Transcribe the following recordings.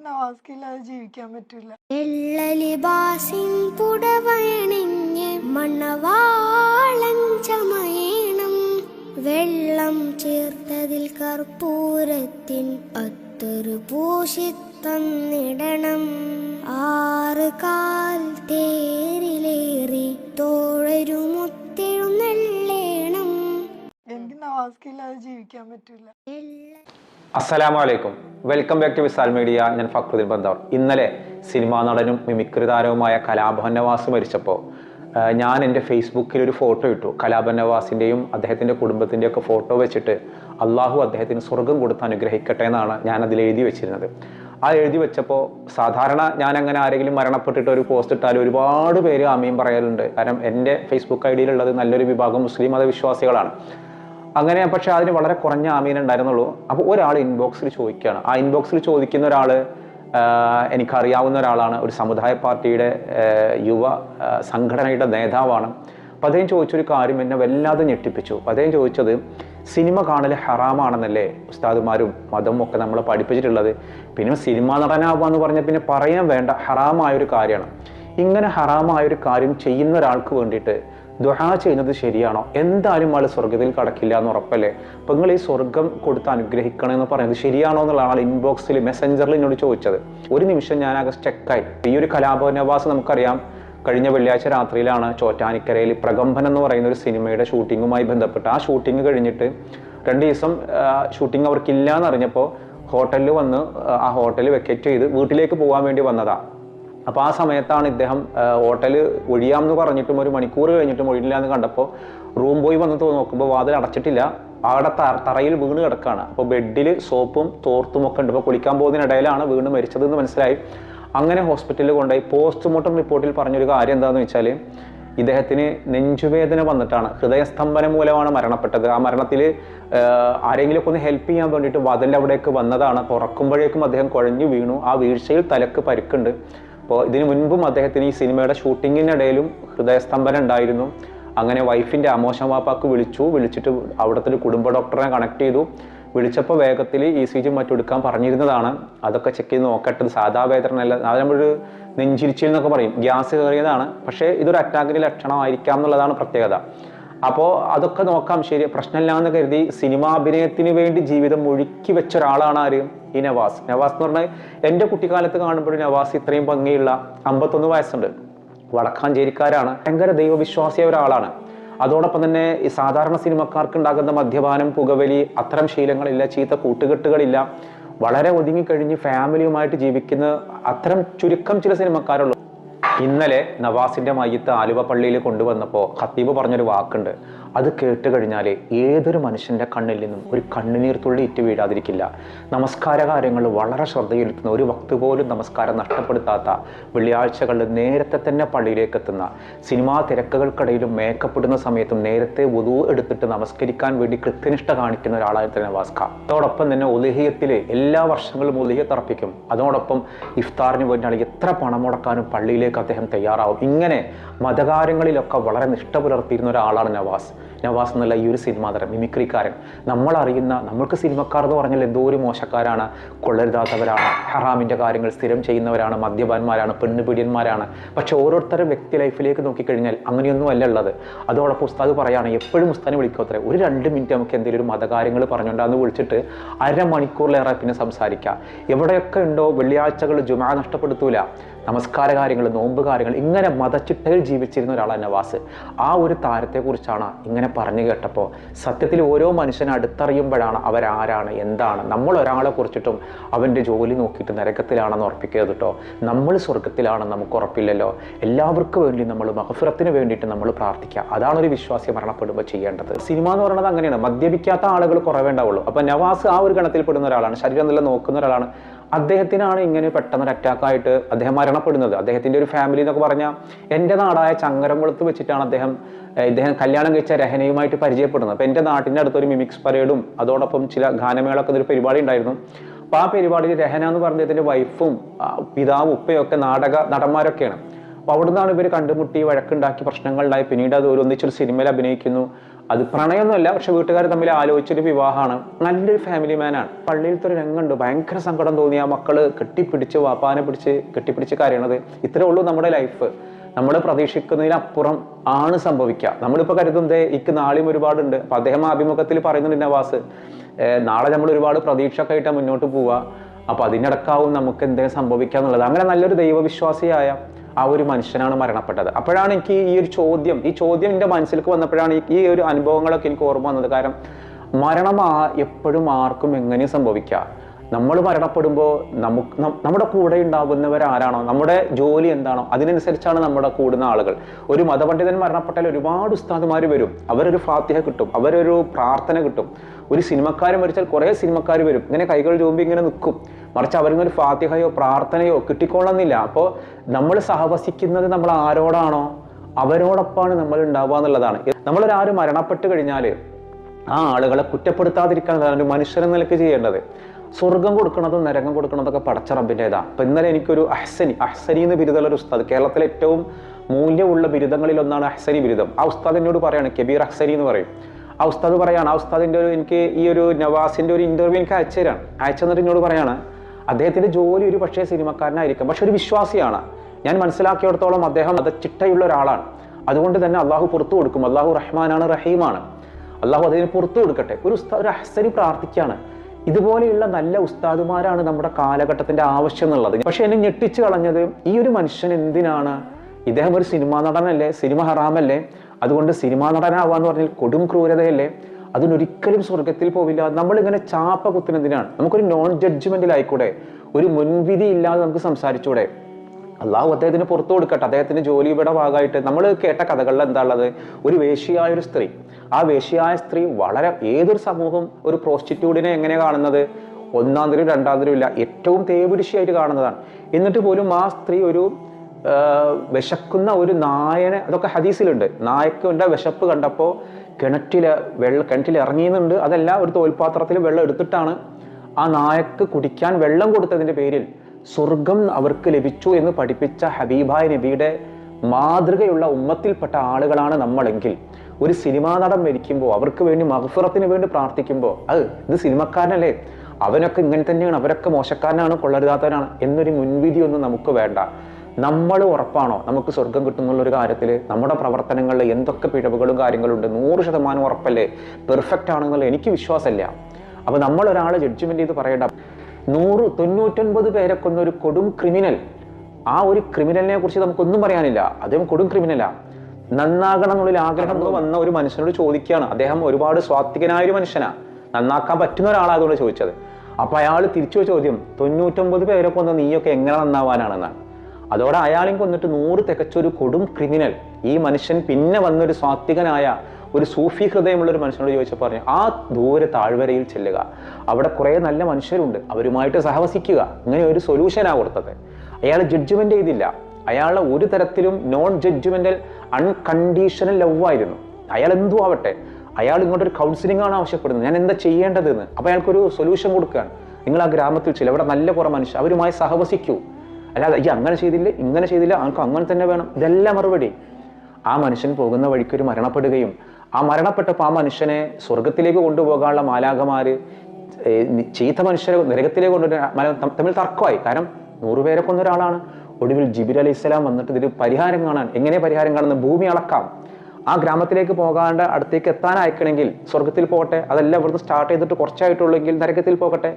നവാസ്കില്ലാതെ ജീവിക്കാൻ പറ്റില്ല എള്ളലിബാസിൻ പുടവയണിഞ്ഞ് മണവാളൻ ചമയണം. വെള്ളം ചേർത്തതിൽ കർപ്പൂരത്തിൻ അത്തൊരു പൂശി തന്നിടണം ആറ് കാൽ തേരിലേറി തോഴരുമുത്തെഴുന്നള്ളേണം എനിക്ക് നവാസ്കില്ലാതെ ജീവിക്കാൻ പറ്റില്ല അസ്സലാമു അലൈക്കും welcome back to Wisal media ഞാൻ ഫക്രുദ്ദീൻ ബന്ദാർ ഇന്നലെ സിനിമാ നടനും മിമിക്രി താരവുമായ കലാഭവൻ നവാസ് മരിച്ചപ്പോൾ ഞാൻ എന്റെ ഫേസ്ബുക്കിൽ ഒരു ഫോട്ടോ ഇട്ടു. കലാഭവൻ നവാസിന്റെയും അദ്ദേഹത്തിന്റെ കുടുംബത്തിന്റെയും ഒക്കെ ഫോട്ടോ വെച്ചിട്ട് അള്ളാഹു അദ്ദേഹത്തിന് സ്വർഗം കൊടുത്ത് അനുഗ്രഹിക്കട്ടെ എന്നാണ് ഞാൻ അതിൽ എഴുതി വെച്ചിരുന്നത്. ആ എഴുതി വെച്ചപ്പോൾ സാധാരണ ഞാൻ അങ്ങനെ ആരെങ്കിലും മരണപ്പെട്ടിട്ട് ഒരു പോസ്റ്റ് ഇട്ടാൽ ഒരുപാട് പേര് ആമീൻ പറയലുണ്ട് കാരണം എന്റെ ഫേസ്ബുക്ക് ഐ ഡിയിലുള്ളത് നല്ലൊരു വിഭാഗം മുസ്ലിം മതവിശ്വാസികളാണ്. അങ്ങനെ പക്ഷെ അതിന് വളരെ കുറഞ്ഞ ആമീൻ ഉണ്ടായിരുന്നുള്ളൂ. അപ്പോൾ ഒരാൾ ഇൻബോക്സിൽ ചോദിക്കുകയാണ്. ആ ഇൻബോക്സിൽ ചോദിക്കുന്ന ഒരാൾ എനിക്കറിയാവുന്ന ഒരാളാണ്. ഒരു സമുദായ പാർട്ടിയുടെ യുവ സംഘടനയുടെ നേതാവാണ്. അപ്പം അദ്ദേഹം ചോദിച്ചൊരു കാര്യം എന്നെ വല്ലാതെ ഞെട്ടിപ്പിച്ചു. അപ്പം അദ്ദേഹം ചോദിച്ചത് സിനിമ കാണൽ ഹറാമാണെന്നല്ലേ? ഉസ്താദുമാരും മതവും ഒക്കെ നമ്മളെ പഠിപ്പിച്ചിട്ടുള്ളത്. പിന്നെ സിനിമ നടനാവുക എന്ന് പറഞ്ഞാൽ പിന്നെ പറയാൻ വേണ്ട. ഹറാമായൊരു കാര്യമാണ്. ഇങ്ങനെ ഹറാമായൊരു കാര്യം ചെയ്യുന്ന ഒരാൾക്ക് വേണ്ടിയിട്ട് ദുഹാ ചെയ്യുന്നത് ശരിയാണോ? എന്തായാലും ആൾ സ്വർഗത്തിൽ കടക്കില്ല എന്ന് ഉറപ്പല്ലേ? അപ്പൊ നിങ്ങൾ ഈ സ്വർഗം കൊടുത്ത് അനുഗ്രഹിക്കണം എന്ന് പറയുന്നത് ശരിയാണോ എന്നുള്ളതാണ് ആൾ ഇൻബോക്സിൽ മെസ്സഞ്ചറിൽ എന്നോട് ചോദിച്ചത്. ഒരു നിമിഷം ഞാൻ ആകെ സ്റ്റെക്കായി ഈ ഒരു കലാപനവാസം നമുക്കറിയാം. കഴിഞ്ഞ വെള്ളിയാഴ്ച രാത്രിയിലാണ് ചോറ്റാനിക്കരയിൽ പ്രകമ്പൻ എന്ന് പറയുന്ന ഒരു സിനിമയുടെ ഷൂട്ടിങ്ങുമായി ബന്ധപ്പെട്ട്. ആ ഷൂട്ടിംഗ് കഴിഞ്ഞിട്ട് രണ്ട് ദിവസം ഷൂട്ടിംഗ് അവർക്കില്ല എന്നറിഞ്ഞപ്പോൾ ഹോട്ടലിൽ വന്ന് ആ ഹോട്ടൽ വെക്കറ്റ് ചെയ്ത് വീട്ടിലേക്ക് പോകാൻ വേണ്ടി വന്നതാണ് അപ്പോൾ ആ സമയത്താണ് ഇദ്ദേഹം ഹോട്ടൽ ഒഴിയാമെന്ന് പറഞ്ഞിട്ടും ഒരു മണിക്കൂർ കഴിഞ്ഞിട്ടും ഒഴിയില്ല എന്ന് കണ്ടപ്പോൾ റൂം ബോയ് വന്ന് നോക്കുമ്പോൾ വാതിൽ അടച്ചിട്ടില്ല. അവിടെ തറയിൽ വീണ് കിടക്കുകയാണ് അപ്പോൾ ബെഡിൽ സോപ്പും തോർത്തും ഒക്കെ ഉണ്ട്. അപ്പോൾ കുളിക്കാൻ പോകുന്നതിനിടയിലാണ് വീണ് മരിച്ചതെന്ന് മനസ്സിലായി. അങ്ങനെ ഹോസ്പിറ്റലിൽ കൊണ്ടുപോയി. പോസ്റ്റ്മോർട്ടം റിപ്പോർട്ടിൽ പറഞ്ഞൊരു കാര്യം എന്താണെന്ന് വെച്ചാൽ ഇദ്ദേഹത്തിന് നെഞ്ചുവേദന വന്നിട്ടാണ്. ഹൃദയസ്തംഭനം മൂലമാണ് മരണപ്പെട്ടത്. ആ മരണത്തിൽ ആരെങ്കിലും ഒന്ന് ഹെൽപ്പ് ചെയ്യാൻ വേണ്ടിയിട്ട് വാതിലിന്റെ അവിടേക്ക് വന്നതാണ്. തുറക്കുമ്പോഴേക്കും അദ്ദേഹം കുഴഞ്ഞു വീണു. ആ വീഴ്ചയിൽ തലക്ക് പരിക്കുണ്ട്. അപ്പോൾ ഇതിനു മുൻപും അദ്ദേഹത്തിന് ഈ സിനിമയുടെ ഷൂട്ടിങ്ങിനിടയിലും ഹൃദയസ്തംഭനം ഉണ്ടായിരുന്നു. അങ്ങനെ വൈഫിന്റെ അമോശം വാപ്പാക്ക് വിളിച്ചു. വിളിച്ചിട്ട് അവിടുത്തെ കുടുംബ ഡോക്ടറെ കണക്ട് ചെയ്തു. വിളിച്ചപ്പോൾ വേഗത്തിൽ ഇ സി ജി മറ്റെടുക്കാൻ പറഞ്ഞിരുന്നതാണ്. അതൊക്കെ ചെക്ക് ചെയ്ത് നോക്കട്ടെ. സാധാ വേദനയല്ല അത് നമ്മളൊരു നെഞ്ചിരിച്ചിൽ എന്നൊക്കെ പറയും. ഗ്യാസ് കയറിയതാണ്. പക്ഷേ ഇതൊരു അറ്റാക്കിന്റെ ലക്ഷണമായിരിക്കാം എന്നുള്ളതാണ് പ്രത്യേകത. അപ്പോൾ അതൊക്കെ നോക്കാം. ശരി പ്രശ്നമില്ല എന്ന് കരുതി സിനിമാഭിനയത്തിന് വേണ്ടി ജീവിതം ഒഴുക്കി വെച്ച ഒരാളാണ് ആര്? ഈ നവാസ്. നവാസ് എന്ന് പറഞ്ഞാൽ എന്റെ കുട്ടിക്കാലത്ത് കാണുമ്പോഴും നവാസ് ഇത്രയും ഭംഗിയുള്ള അമ്പത്തൊന്ന് വയസ്സുണ്ട്. വടക്കാഞ്ചേരിക്കാരാണ്. ഭയങ്കര ദൈവവിശ്വാസിയായ ഒരാളാണ്. അതോടൊപ്പം തന്നെ ഈ സാധാരണ സിനിമക്കാർക്ക് ഉണ്ടാകുന്ന മദ്യപാനം പുകവലി അത്തരം ശീലങ്ങളില്ല ചീത്ത കൂട്ടുകെട്ടുകളില്ല. വളരെ ഒതുങ്ങിക്കഴിഞ്ഞ് ഫാമിലിയുമായിട്ട് ജീവിക്കുന്ന അത്തരം ചുരുക്കം ചില സിനിമക്കാരുള്ളൂ. ഇന്നലെ നവാസിന്റെ മയ്യത്ത് ആലുവ പള്ളിയിൽ കൊണ്ടുവന്നപ്പോൾ ഖത്തീബ് പറഞ്ഞൊരു വാക്കുണ്ട്. അത് കേട്ട് കഴിഞ്ഞാൽ ഏതൊരു മനുഷ്യന്റെ കണ്ണിൽ നിന്നും ഒരു കണ്ണുനീർ തുള്ളി ഇറ്റ് വീഴാതിരിക്കില്ല. നമസ്കാര കാര്യങ്ങൾ വളരെ ശ്രദ്ധയിലെത്തുന്ന ഒരു വക്ത് പോലും നമസ്കാരം നഷ്ടപ്പെടുത്താത്ത വെള്ളിയാഴ്ചകളിൽ നേരത്തെ തന്നെ പള്ളിയിലേക്ക് എത്തുന്ന സിനിമാ തിരക്കുകൾക്കിടയിലും മേക്കപ്പെടുന്ന സമയത്തും നേരത്തെ വധു എടുത്തിട്ട് നമസ്കരിക്കാൻ വേണ്ടി കൃത്യനിഷ്ഠ കാണിക്കുന്ന ഒരാളായിരുന്നു നവാസ്ക. അതോടൊപ്പം തന്നെ ഒലിഹിയത്തിലെ എല്ലാ വർഷങ്ങളും ഒലിഹിയത്ത് അതോടൊപ്പം ഇഫ്താറിന് വേണ്ടിയാണ് എത്ര പണം മുടക്കാനും പള്ളിയിലേക്ക് അദ്ദേഹം തയ്യാറാവും. ഇങ്ങനെ മതകാര്യങ്ങളിലൊക്കെ വളരെ നിഷ്ഠ പുലർത്തിയിരുന്ന ഒരാളാണ് നവാസ്. നവാസ് എന്നുള്ള ഈ ഒരു സിനിമ താരം മിമിക്രിക്കാരൻ. നമ്മളറിയുന്ന നമ്മൾക്ക് സിനിമക്കാർ എന്ന് പറഞ്ഞാൽ എന്തോ ഒരു മോശക്കാരാണ്. കൊള്ളരുതാത്തവരാണ് ഹറാമിന്റെ കാര്യങ്ങൾ സ്ഥിരം ചെയ്യുന്നവരാണ് മദ്യപാന്മാരാണ് പെണ്ണുപിടിയന്മാരാണ് പക്ഷെ ഓരോരുത്തരും വ്യക്തി ലൈഫിലേക്ക് നോക്കിക്കഴിഞ്ഞാൽ അങ്ങനെയൊന്നും അല്ല ഉള്ളത്. അതോടൊപ്പം ഉസ്താദ് പറയാണ് എപ്പോഴും ഉസ്താദിനെ വിളിക്കോത്രേ ഒരു രണ്ട് മിനിറ്റ് നമുക്ക് എന്തെങ്കിലും ഒരു മതകാര്യങ്ങൾ പറഞ്ഞുകൊണ്ടാന്ന് വിളിച്ചിട്ട് അരമണിക്കൂറിലേറെ പിന്നെ സംസാരിക്കുക എവിടെയൊക്കെ ഉണ്ടോ വെള്ളിയാഴ്ചകൾ ജുമാ നഷ്ടപ്പെടുത്തൂല. നമസ്കാര കാര്യങ്ങൾ നോമ്പ് കാര്യങ്ങൾ ഇങ്ങനെ മതച്ചിട്ടയിൽ ജീവിച്ചിരുന്ന ഒരാളാണ് നവാസ് ആ ഒരു താരത്തെക്കുറിച്ചാണ് ഇങ്ങനെ പറഞ്ഞു കേട്ടപ്പോൾ സത്യത്തിൽ ഓരോ മനുഷ്യനെ അടുത്തറിയുമ്പോഴാണ് അവരാരാണ് എന്താണ്. നമ്മൾ ഒരാളെ കുറിച്ചിട്ടും അവന്റെ ജോലി നോക്കിയിട്ട് നരകത്തിലാണെന്ന് ഉറപ്പിക്കരുത് കേട്ടോ. നമ്മൾ സ്വർഗത്തിലാണെന്ന് നമുക്ക് ഉറപ്പില്ലല്ലോ. എല്ലാവർക്കും വേണ്ടി നമ്മൾ മഹഫുറത്തിന് വേണ്ടിയിട്ട് നമ്മൾ പ്രാർത്ഥിക്കുക. അതാണ് ഒരു വിശ്വാസി മരണപ്പെടുമ്പോൾ ചെയ്യേണ്ടത്. സിനിമ എന്ന് പറയുന്നത് അങ്ങനെയാണ്. മദ്യപിക്കാത്ത ആളുകൾ കുറവേണ്ടാവുള്ളൂ അപ്പോൾ അപ്പം നവാസ് ആ ഒരു ഗണത്തിൽ പെടുന്ന ഒരാളാണ്. ശരീരം നല്ല നോക്കുന്ന ഒരാളാണ്. അദ്ദേഹത്തിനാണ് ഇങ്ങനെ പെട്ടെന്ന് ഒരു അറ്റാക്കായിട്ട് അദ്ദേഹം മരണപ്പെടുന്നത്. അദ്ദേഹത്തിന്റെ ഒരു ഫാമിലി എന്നൊക്കെ പറഞ്ഞാൽ എന്റെ നാടായ ചങ്ങരംകുളത്ത് വെച്ചിട്ടാണ് അദ്ദേഹം ഇദ്ദേഹം കല്യാണം കഴിച്ച രഹനയുമായിട്ട് പരിചയപ്പെടുന്നത്. അപ്പോൾ എന്റെ നാട്ടിന്റെ അടുത്തൊരു മിമിക്സ് പരേഡും അതോടൊപ്പം ചില ഗാനമേളൊക്കെ ഒരു പരിപാടി ഉണ്ടായിരുന്നു. അപ്പോൾ ആ പരിപാടിയിൽ രഹന എന്ന് പറഞ്ഞ ഇതിന്റെ വൈഫും പിതാവും ഉപ്പയും ഒക്കെ നാടക നടന്മാരൊക്കെയാണ്. അപ്പോൾ അവിടുന്നാണ് ഇവർ കണ്ടുമുട്ടി വഴക്കുണ്ടാക്കി പ്രശ്നങ്ങളുണ്ടായി പിന്നീട് അത് ഒരു ഒന്നിച്ചൊരു സിനിമയിൽ അഭിനയിക്കുന്നു. അത് പ്രണയമൊന്നുമല്ല പക്ഷെ വീട്ടുകാർ തമ്മിൽ ആലോചിച്ചൊരു വിവാഹമാണ്. നല്ലൊരു ഫാമിലി മാനാണ് പള്ളിയിലത്തെ ഒരു രംഗമുണ്ട്. ഭയങ്കര സങ്കടം തോന്നി ആ മക്കൾ കെട്ടിപ്പിടിച്ച് വാപ്പാനെ പിടിച്ച് കെട്ടിപ്പിടിച്ച് കരയണത്. ഇത്രേ ഉള്ളൂ നമ്മുടെ ലൈഫ് നമ്മൾ പ്രതീക്ഷിക്കുന്നതിനപ്പുറം ആണ് സംഭവിക്കുക. നമ്മളിപ്പോൾ കരുതുന്നത് ഇക്ക് നാളെയും ഒരുപാടുണ്ട്. അപ്പം അദ്ദേഹം അഭിമുഖത്തിൽ പറയുന്നുണ്ട് നവാസ്. നാളെ നമ്മൾ ഒരുപാട് പ്രതീക്ഷയൊക്കെ ആയിട്ടാണ് മുന്നോട്ട് പോവുക. അപ്പോൾ അതിനിടക്കാവും നമുക്ക് എന്തെങ്കിലും സംഭവിക്കുക എന്നുള്ളത് അങ്ങനെ നല്ലൊരു ദൈവവിശ്വാസിയായ ആ ഒരു മനുഷ്യനാണ് മരണപ്പെട്ടത്. അപ്പോഴാണ് എനിക്ക് ഈ ഒരു ചോദ്യം ഈ ചോദ്യം എന്റെ മനസ്സിലേക്ക് വന്നപ്പോഴാണ് ഈ- ഒരു അനുഭവങ്ങളൊക്കെ എനിക്ക് ഓർമ്മ വന്നത്. കാരണം മരണം എപ്പോഴും ആർക്കും എങ്ങനെ സംഭവിക്കാം. നമ്മൾ മരണപ്പെടുമ്പോൾ നമുക്ക് നമ്മുടെ കൂടെ ഉണ്ടാകുന്നവർ ആരാണോ നമ്മുടെ ജോലി എന്താണോ അതിനനുസരിച്ചാണ് നമ്മുടെ കൂടുന്ന ആളുകൾ. ഒരു മതപണ്ഡിതൻ മരണപ്പെട്ടാൽ ഒരുപാട് ഉസ്താദുമാർ വരും. അവരൊരു ഫാത്തിഹ കിട്ടും അവരൊരു പ്രാർത്ഥന കിട്ടും. ഒരു സിനിമക്കാരൻ മരിച്ചാൽ കുറേ സിനിമക്കാർ വരും. ഇങ്ങനെ കൈകൾ ചൂമ്പി ഇങ്ങനെ നിൽക്കും. മറിച്ച് അവരിൽ നിന്നൊരു ഫാത്തിഹയോ പ്രാർത്ഥനയോ കിട്ടിക്കൊള്ളുന്നില്ല അപ്പോൾ നമ്മൾ സഹവസിക്കുന്നത് നമ്മൾ ആരോടാണോ അവരോടൊപ്പമാണ് നമ്മൾ ഉണ്ടാവുക എന്നുള്ളതാണ്. നമ്മളൊരാരും മരണപ്പെട്ട് കഴിഞ്ഞാൽ ആ ആളുകളെ കുറ്റപ്പെടുത്താതിരിക്കാനാണ് ഒരു മനുഷ്യൻ എന്ന നിലയ്ക്ക് ചെയ്യേണ്ടത്. സ്വർഗം കൊടുക്കണതും നരകം കൊടുക്കണതൊക്കെ പടച്ച റബ്ബിന്റെതാ അപ്പം ഇന്നലെ എനിക്കൊരു അഹ്സനി അഹ്സനി എന്ന് ബിരുദമുള്ള ഒരു ഉസ്താദ് കേരളത്തിലെ ഏറ്റവും മൂല്യമുള്ള ബിരുദങ്ങളിൽ ഒന്നാണ് അഹ്സനി ബിരുദം. ആ ഉസ്താദ് എന്നോട് പറയാണ് കബീർ അഹ്സനി എന്ന് പറയും. ആ ഉസ്താദ് പറയാണ് ആ ഉസ്താദിന്റെ ഒരു എനിക്ക് ഈ ഒരു നവാസിന്റെ ഒരു ഇന്റർവ്യൂ എനിക്ക് അയച്ചു തരാണ് അയച്ചു തന്നിട്ട് എന്നോട് പറയാണ് അദ്ദേഹത്തിന്റെ ജോലി ഒരു പക്ഷേ സിനിമക്കാരനായിരിക്കും. പക്ഷെ ഒരു വിശ്വാസിയാണ്. ഞാൻ മനസ്സിലാക്കിയിടത്തോളം അദ്ദേഹം അത് ചിട്ടയുള്ള ഒരാളാണ്. അതുകൊണ്ട് തന്നെ അള്ളാഹു പുറത്തു കൊടുക്കും. അള്ളാഹു റഹ്മാനാണ് റഹീമാണ്. അള്ളാഹു അതിന് പുറത്തു കൊടുക്കട്ടെ. ഒരു ഒരു അഹസരി പ്രാർത്ഥിക്കുകയാണ്. ഇതുപോലെയുള്ള നല്ല ഉസ്താദുമാരാണ് നമ്മുടെ കാലഘട്ടത്തിന്റെ ആവശ്യം എന്നുള്ളത്. പക്ഷെ എന്നെ ഞെട്ടിച്ചു കളഞ്ഞത് ഈ ഒരു മനുഷ്യൻ എന്തിനാണ്? ഇദ്ദേഹം ഒരു സിനിമാ നടനല്ലേ? സിനിമ ഹറാമല്ലേ? അതുകൊണ്ട് സിനിമാ നടനാവാന്ന് പറഞ്ഞാൽ കൊടും ക്രൂരതയല്ലേ? അതിനൊരിക്കലും സ്വർഗത്തിൽ പോവില്ല. നമ്മളിങ്ങനെ ചാപ്പ കുത്തുന്നതിനാണ്. നമുക്കൊരു നോൺ ജഡ്ജ്മെന്റിലായിക്കൂടെ ഒരു മുൻവിധി ഇല്ലാതെ നമുക്ക് സംസാരിച്ചൂടെ? അള്ളാഹു അദ്ദേഹത്തിന് പുറത്തു കൊടുക്കട്ടെ. അദ്ദേഹത്തിന്റെ ജോലിയുടെ ഭാഗമായിട്ട് നമ്മൾ കേട്ട കഥകളിൽ എന്താ ഉള്ളത്? ഒരു വേശിയായ ഒരു സ്ത്രീ. ആ വേശിയായ സ്ത്രീ വളരെ ഏതൊരു സമൂഹം ഒരു പ്രോസ്റ്റിറ്റ്യൂട്ടിനെ എങ്ങനെ കാണുന്നത്? ഒന്നാം തരം രണ്ടാം തരം ഇല്ല. ഏറ്റവും തേവിടിശിയായിട്ട് കാണുന്നതാണ്. എന്നിട്ട് പോലും ആ സ്ത്രീ ഒരു വിശക്കുന്ന ഒരു നായനെ അതൊക്കെ ഹദീസിലുണ്ട്. നായക്കുന്റെ വിശപ്പ് കണ്ടപ്പോൾ കിണറ്റിൽ വെള്ളം കിണറ്റിൽ ഇറങ്ങിയുന്നുണ്ട്. അതല്ല ഒരു തോൽപാത്രത്തിൽ വെള്ളം എടുത്തിട്ടാണ് ആ നായക്ക് കുടിക്കാൻ വെള്ളം കൊടുത്തതിന്റെ പേരിൽ സ്വർഗം അവർക്ക് ലഭിച്ചു എന്ന് പഠിപ്പിച്ച ഹബീബായ് നബിയുടെ മാതൃകയുള്ള ഉമ്മത്തിൽപ്പെട്ട ആളുകളാണ് നമ്മളെങ്കിൽ. ഒരു സിനിമാ നടൻ മരിക്കുമ്പോൾ അവർക്ക് വേണ്ടി മഹഫുറത്തിന് വേണ്ടി പ്രാർത്ഥിക്കുമ്പോൾ അത് ഇത് സിനിമക്കാരനല്ലേ? അവനൊക്കെ ഇങ്ങനെ തന്നെയാണ് അവരൊക്കെ മോശക്കാരനാണ് കൊള്ളരുതാത്തവനാണ് എന്നൊരു മുൻവിധിയൊന്നും നമുക്ക് വേണ്ട. നമ്മൾ ഉറപ്പാണോ? നമുക്ക് സ്വർഗം കിട്ടുന്നുള്ള ഒരു കാര്യത്തിൽ നമ്മുടെ പ്രവർത്തനങ്ങളിൽ എന്തൊക്കെ പിഴവുകളും കാര്യങ്ങളും ഉണ്ട് നൂറ് ശതമാനം ഉറപ്പല്ലേ? പെർഫെക്റ്റ് ആണെന്നുള്ള എനിക്ക് വിശ്വാസമില്ല. അപ്പോൾ നമ്മൾ ഒരാളെ ജഡ്ജ്മെന്റ് ചെയ്ത് പറയേണ്ട. നൂറ് തൊണ്ണൂറ്റൊൻപത് പേരെ കൊന്നൊരു കൊടും ക്രിമിനൽ ആ ഒരു ക്രിമിനലിനെ കുറിച്ച് നമുക്കൊന്നും പറയാനില്ല. അദ്ദേഹം കൊടും ക്രിമിനലാ നന്നാകണം എന്നുള്ള ആഗ്രഹം വന്ന ഒരു മനുഷ്യനോട് ചോദിക്കുകയാണ്. അദ്ദേഹം ഒരുപാട് സ്വാത്വികനായ ഒരു മനുഷ്യനാണ് നന്നാക്കാൻ പറ്റുന്ന ഒരാളായതുകൊണ്ട് ചോദിച്ചത്. അപ്പൊ അയാൾ തിരിച്ചു ചോദ്യം തൊണ്ണൂറ്റൊമ്പത് പേരെ കൊന്ന നീയൊക്കെ എങ്ങനെ നന്നാവാനാണെന്നാണ്. അതോടെ അയാളെയും കൊന്നിട്ട് നൂറ് തികച്ചൊരു കൊടും ക്രിമിനൽ ഈ മനുഷ്യൻ പിന്നെ വന്നൊരു സ്വാത്വികനായ ഒരു സൂഫി ഹൃദയമുള്ള ഒരു മനുഷ്യനോട് ചോദിച്ചപ്പോൾ പറഞ്ഞു ആ ദൂരെ താഴ്വരയിൽ ചെല്ലുക. അവിടെ കുറേ നല്ല മനുഷ്യരുണ്ട്. അവരുമായിട്ട് സഹവസിക്കുക. ഇങ്ങനെ ഒരു സൊല്യൂഷനാണ് കൊടുത്തത്. അയാൾ ജഡ്ജ്മെന്റ് ചെയ്തില്ല. അയാളെ ഒരു തരത്തിലും നോൺ ജഡ്ജ്മെന്റൽ അൺകണ്ടീഷണൽ ലവ് ആയിരുന്നു. അയാൾ എന്തു ആവട്ടെ? അയാൾ ഇങ്ങോട്ടൊരു കൗൺസിലിംഗ് ആണ് ആവശ്യപ്പെടുന്നത്. ഞാൻ എന്താ ചെയ്യേണ്ടതെന്ന്? അപ്പോൾ അയാൾക്കൊരു സൊല്യൂഷൻ കൊടുക്കുകയാണ്. നിങ്ങൾ ആ ഗ്രാമത്തിൽ ചില അവിടെ നല്ല കുറേ മനുഷ്യർ അവരുമായി സഹവസിക്കൂ. അല്ലാതെ ഈ അങ്ങനെ ചെയ്തില്ല ഇങ്ങനെ ചെയ്തില്ല ആൾക്ക് അങ്ങനെ തന്നെ വേണം. ഇതെല്ലാം മറുപടി. ആ മനുഷ്യൻ പോകുന്ന വഴിക്ക് ഒരു മരണപ്പെടുകയും ആ മരണപ്പെട്ടപ്പോൾ ആ മനുഷ്യനെ സ്വർഗത്തിലേക്ക് കൊണ്ടുപോകാനുള്ള നി- ചീത്ത മനുഷ്യരെ നരകത്തിലേക്ക് കൊണ്ടുവരുന്ന തമ്മിൽ തർക്കമായി. കാരണം നൂറുപേരെ കൊന്ന ഒരാളാണ്. ഒടുവിൽ ജിബിർ അലൈഹി ഇസ്ലാം വന്നിട്ട് ഇതിൽ പരിഹാരം കാണാൻ എങ്ങനെ പരിഹാരം കാണുന്ന ഭൂമി അളക്കാം. ആ ഗ്രാമത്തിലേക്ക് പോകാണ്ട് അടുത്തേക്ക് എത്താൻ അയക്കണമെങ്കിൽ സ്വർഗത്തിൽ പോകട്ടെ അതെല്ലാം ഇവിടുന്ന് സ്റ്റാർട്ട് ചെയ്തിട്ട് കുറച്ചായിട്ടുള്ളെങ്കിൽ നരകത്തിൽ പോകട്ടെ.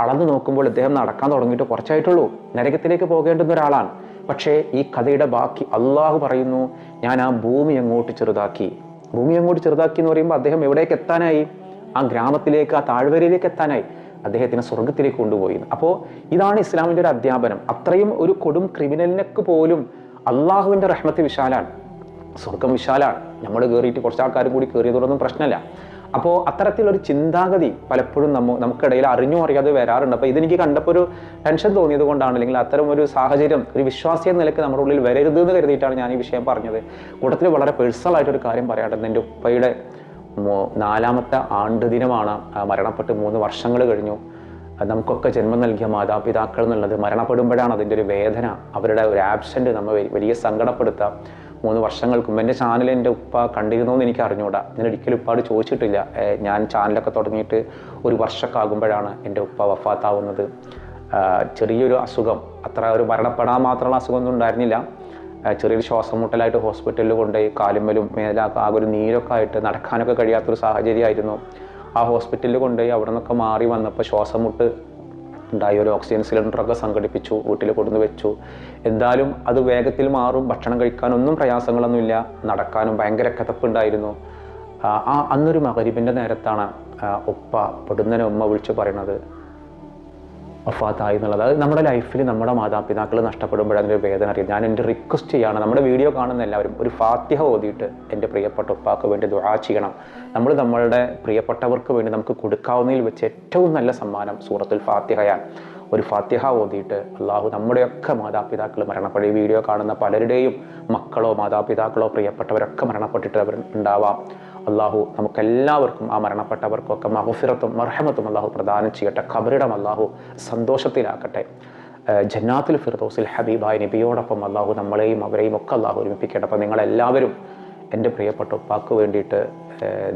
അളന്നു നോക്കുമ്പോൾ ഇദ്ദേഹം നടക്കാൻ തുടങ്ങിയിട്ട് കുറച്ചായിട്ടുള്ളൂ. നരകത്തിലേക്ക് പോകേണ്ടുന്ന ഒരാളാണ്. പക്ഷേ ഈ കഥയുടെ ബാക്കി അള്ളാഹു പറയുന്നു ഞാൻ ആ ഭൂമി അങ്ങോട്ട് ചെറുതാക്കി. ഭൂമി അങ്ങോട്ട് ചെറുതാക്കി എന്ന് പറയുമ്പോൾ അദ്ദേഹം എവിടേക്ക് എത്താനായി? ആ ഗ്രാമത്തിലേക്ക് ആ താഴ്വരയിലേക്ക് എത്താനായി. അദ്ദേഹത്തിനെ സ്വർഗത്തിലേക്ക് കൊണ്ടുപോയി. അപ്പോൾ ഇതാണ് ഇസ്ലാമിന്റെ ഒരു അധ്യാപനം. അത്രയും ഒരു കൊടും ക്രിമിനലിനൊക്കെ പോലും അള്ളാഹുവിന്റെ റഹ്മത്ത് വിശാലാണ്. സ്വർഗം വിശാലാണ്. നമ്മൾ കയറിയിട്ട് കുറച്ച് ആൾക്കാരും കൂടി കയറിയതോടൊന്നും പ്രശ്നമല്ല. അപ്പോൾ അത്തരത്തിലൊരു ചിന്താഗതി പലപ്പോഴും നമ്മ നമുക്കിടയിൽ അറിഞ്ഞോ അറിയാതെ വരാറുണ്ട്. അപ്പോൾ ഇതെനിക്ക് കണ്ടപ്പോൾ ഒരു ടെൻഷൻ തോന്നിയത് കൊണ്ടാണ്. അല്ലെങ്കിൽ അത്തരം ഒരു സാഹചര്യം ഒരു വിശ്വാസിയ നിലയ്ക്ക് നമ്മുടെ ഉള്ളിൽ വരരുത് എന്ന് കരുതിയിട്ടാണ് ഞാൻ ഈ വിഷയം പറഞ്ഞത്. കൂട്ടത്തിൽ വളരെ പേഴ്സണൽ ആയിട്ടൊരു കാര്യം പറയാറുണ്ട് എന്റെ ഉപ്പയുടെ നാലാമത്തെ ആണ്ട് ദിനമാണ് മരണപ്പെട്ട് മൂന്ന് വർഷങ്ങൾ കഴിഞ്ഞു. നമുക്കൊക്കെ ജന്മം നൽകിയ മാതാപിതാക്കൾ എന്നുള്ളത് മരണപ്പെടുമ്പോഴാണ് അതിന്റെ ഒരു വേദന അവരുടെ ഒരു ആബ്സെന്റ് നമ്മൾ വലിയ സങ്കടപ്പെടുത്താം മൂന്ന് വർഷങ്ങൾക്ക് മുമ്പ് എന്റെ ചാനൽ എന്റെ ഉപ്പ കണ്ടിരുന്നോ എന്ന് എനിക്ക് അറിഞ്ഞുകൂടാ ഞാൻ ഒരിക്കലും ഉപ്പാട് ചോദിച്ചിട്ടില്ല. ഞാൻ ചാനലൊക്കെ തുടങ്ങിയിട്ട് ഒരു വർഷമൊക്കെ ആകുമ്പോഴാണ് എന്റെ ഉപ്പ വഫാത്താവുന്നത്. ചെറിയൊരു അസുഖം. അത്ര ഒരു മരണപ്പെടാൻ മാത്രമുള്ള അസുഖമൊന്നും ഉണ്ടായിരുന്നില്ല. ചെറിയൊരു ശ്വാസം മുട്ടലായിട്ട് ഹോസ്പിറ്റലിൽ കൊണ്ടുപോയി കാലുമ്മലും മേലാക്ക ആ ഒരു നീരൊക്കെ ആയിട്ട് നടക്കാനൊക്കെ കഴിയാത്തൊരു സാഹചര്യമായിരുന്നു. ആ ഹോസ്പിറ്റലിൽ കൊണ്ടുപോയി അവിടെ നിന്നൊക്കെ മാറി വന്നപ്പോൾ ശ്വാസം മുട്ട് ഉണ്ടായി ഒരു ഓക്സിജൻ സിലിണ്ടറൊക്കെ സംഘടിപ്പിച്ചു വീട്ടിൽ കൊണ്ടുവന്ന് വെച്ചു. എന്തായാലും അത് വേഗത്തിൽ മാറും ഭക്ഷണം കഴിക്കാനൊന്നും പ്രയാസങ്ങളൊന്നുമില്ല നടക്കാനും ഭയങ്കര കഥപ്പുണ്ടായിരുന്നു. ആ അന്നൊരു മകരിബിന്റെ നേരത്താണ് ഉപ്പ പൊടുന്നനെ ഉമ്മ വിളിച്ചു പറയണത് വഫാത്തായി എന്നുള്ളത്. അത് നമ്മുടെ ലൈഫിൽ നമ്മുടെ മാതാപിതാക്കൾ നഷ്ടപ്പെടുമ്പോൾ അതിന്റെ വേദന അറിയാം. ഞാൻ എന്റെ റിക്വസ്റ്റ് ചെയ്യാണ്. നമ്മുടെ വീഡിയോ കാണുന്ന എല്ലാവരും ഒരു ഫാത്തിഹ ഓതിയിട്ട് എന്റെ പ്രിയപ്പെട്ട ഉപ്പാക്ക് വേണ്ടി ദുആ ചെയ്യണം. നമ്മൾ നമ്മളുടെ പ്രിയപ്പെട്ടവർക്ക് വേണ്ടി നമുക്ക് കൊടുക്കാവുന്നതിൽ വെച്ച് ഏറ്റവും നല്ല സമ്മാനം സൂറത്തുൽ ഫാത്തിഹയാണ്. ഒരു ഫാത്തിഹ ഓതിയിട്ട് അള്ളാഹു നമ്മുടെയൊക്കെ മാതാപിതാക്കൾ മരണപ്പെടും. വീഡിയോ കാണുന്ന പലരുടെയും മക്കളോ മാതാപിതാക്കളോ പ്രിയപ്പെട്ടവരൊക്കെ മരണപ്പെട്ടിട്ട് അവർ ഉണ്ടാവാം. അള്ളാഹു നമുക്കെല്ലാവർക്കും ആ മരണപ്പെട്ടവർക്കൊക്കെ മഹഫിറത്തും മർഹമത്തും അള്ളാഹു പ്രദാനം ചെയ്യട്ടെ ഖബറിടം അള്ളാഹു സന്തോഷത്തിലാക്കട്ടെ. ജന്നാത്തുൽ ഫിർദോസിൽ ഹബീബായ നബിയോടൊപ്പം അള്ളാഹു നമ്മളെയും അവരെയും ഒക്കെ അള്ളാഹു ഒരുമിപ്പിക്കട്ടെ. അപ്പം നിങ്ങളെല്ലാവരും എന്റെ പ്രിയപ്പെട്ട ഉപ്പാക്ക് വേണ്ടിയിട്ട്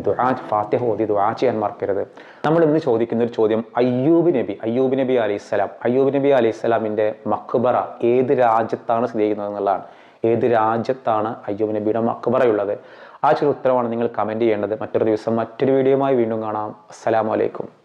ദുആ ഫാത്തിഹ ഓതി ദുആ ചെയ്യാൻ മറക്കരുത്. നമ്മൾ ഇന്ന് ചോദിക്കുന്ന ഒരു ചോദ്യം അയ്യൂബ് നബി അയ്യൂബ് നബി അലൈഹി സ്വലാം. അയ്യൂബ് നബി അലൈഹി സ്വലാമിന്റെ മക്ബറ ഏത് രാജ്യത്താണ് സ്ഥിതി ചെയ്യുന്നത് എന്നുള്ളതാണ്. ഏത് രാജ്യത്താണ് അയ്യൂബ് നബിയുടെ മക്ബറയുള്ളത്? ആ ഉത്തരവാണ് നിങ്ങൾ കമന്റ് ചെയ്യേണ്ടത്. മറ്റൊരു ദിവസം മറ്റൊരു വീഡിയോയുമായി വീണ്ടും കാണാം. അസ്സലാമു അലൈക്കും.